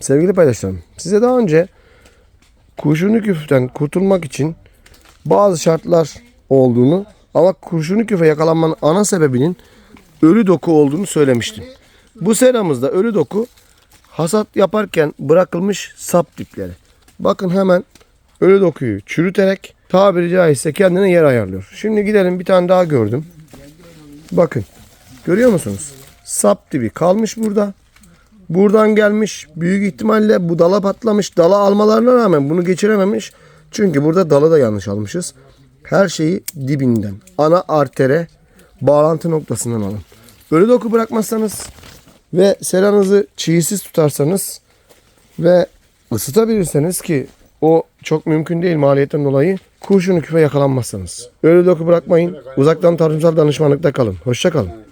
Sevgili paydaşlarım, size daha önce kurşunlu küften kurtulmak için bazı şartlar olduğunu ama kurşunlu küfe yakalanmanın ana sebebinin ölü doku olduğunu söylemiştim. Bu seramızda ölü doku hasat yaparken bırakılmış sap dipleri. Bakın hemen ölü dokuyu çürüterek tabiri caizse kendine yer ayarlıyor. Şimdi gidelim bir tane daha gördüm. Bakın görüyor musunuz? Sap dibi kalmış burada. Buradan gelmiş. Büyük ihtimalle bu dala patlamış. Dala almalarına rağmen bunu geçirememiş. Çünkü burada dalı da yanlış almışız. Her şeyi dibinden. Ana artere bağlantı noktasından alın. Ölü doku bırakmazsanız ve seranızı çiğsiz tutarsanız ve ısıtabilirseniz ki o çok mümkün değil maliyetten dolayı kurşunu küfe yakalanmazsanız. Ölü doku bırakmayın. Uzaktan tarımsal danışmanlıkta kalın. Hoşça kalın.